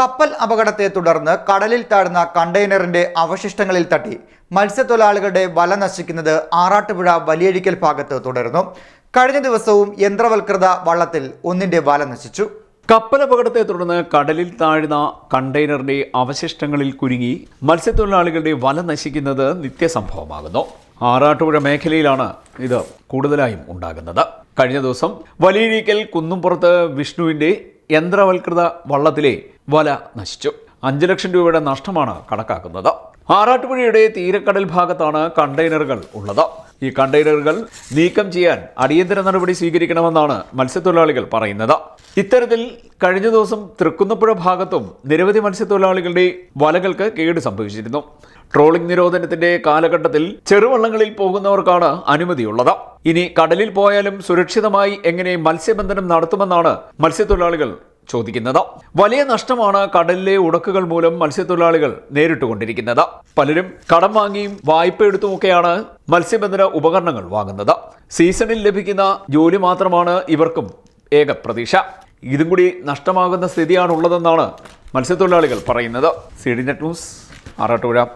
കപ്പൽ അപകടത്തെ തുടർന്ന് കടലിൽ താഴ്ന്ന കണ്ടെയ്നറിന്റെ അവശിഷ്ടങ്ങളിൽ തട്ടി. മത്സ്യത്തൊഴിലാളികളുടെ വല നശിക്കുന്നത് ആറാട്ടുപുഴ വലിയഴിക്കൽ ഭാഗത്ത് തുടരുന്നു. കഴിഞ്ഞ ദിവസവും യന്ത്രവൽകൃത വള്ളത്തിൽ ഒന്നിന്റെ വല നശിച്ചു. കപ്പലപകടത്തെ തുടർന്ന് കടലിൽ താഴ്ന്ന കണ്ടെയ്നറിന്റെ അവശിഷ്ടങ്ങളിൽ കുരുങ്ങി മത്സ്യത്തൊഴിലാളികളുടെ വല നശിക്കുന്നത് നിത്യസംഭവമാകുന്നു. ആറാട്ടുപുഴ മേഖലയിലാണ് ഇത് കൂടുതലായും ഉണ്ടാകുന്നത്. കഴിഞ്ഞ ദിവസം വലിയരീക്കൽ കുന്നുംപുറത്ത് വിഷ്ണുവിന്റെ യന്ത്രവൽകൃത വള്ളത്തിലെ വല നശിച്ചു. അഞ്ചു ലക്ഷം രൂപയുടെ നഷ്ടമാണ് കണക്കാക്കുന്നത്. ആറാട്ടുപുഴയുടെ തീരക്കടൽ ഭാഗത്താണ് കണ്ടെയ്നറുകൾ ഉള്ളത്. ഈ കണ്ടെയ്നറുകൾ നീക്കം ചെയ്യാൻ അടിയന്തര നടപടി സ്വീകരിക്കണമെന്നാണ് മത്സ്യത്തൊഴിലാളികൾ പറയുന്നത്. ഇത്തരത്തിൽ കഴിഞ്ഞ ദിവസം തൃക്കുന്നപ്പുഴ ഭാഗത്തും നിരവധി മത്സ്യത്തൊഴിലാളികളുടെ വലകൾക്ക് കേട് സംഭവിച്ചിരുന്നു. ട്രോളിംഗ് നിരോധനത്തിന്റെ കാലഘട്ടത്തിൽ ചെറുവള്ളങ്ങളിൽ പോകുന്നവർക്കാണ് അനുമതിയുള്ളത്. ഇനി കടലിൽ പോയാലും സുരക്ഷിതമായി എങ്ങനെ മത്സ്യബന്ധനം നടത്തുമെന്നാണ് മത്സ്യത്തൊഴിലാളികൾ ചോദിക്കുന്നത്. വലിയ നഷ്ടമാണ് കടലിലെ ഉടക്കുകൾ മൂലം മത്സ്യത്തൊഴിലാളികൾ നേരിട്ടുകൊണ്ടിരിക്കുന്നത്. പലരും കടം വാങ്ങിയും വായ്പ എടുത്തുമൊക്കെയാണ് മത്സ്യബന്ധന ഉപകരണങ്ങൾ വാങ്ങുന്നത്. സീസണിൽ ലഭിക്കുന്ന ജോലി മാത്രമാണ് ഇവർക്കും ഏക പ്രതീക്ഷ. ഇതും കൂടി നഷ്ടമാകുന്ന സ്ഥിതിയാണുള്ളതെന്നാണ് മത്സ്യത്തൊഴിലാളികൾ പറയുന്നത്. C D net news Arattupuzha.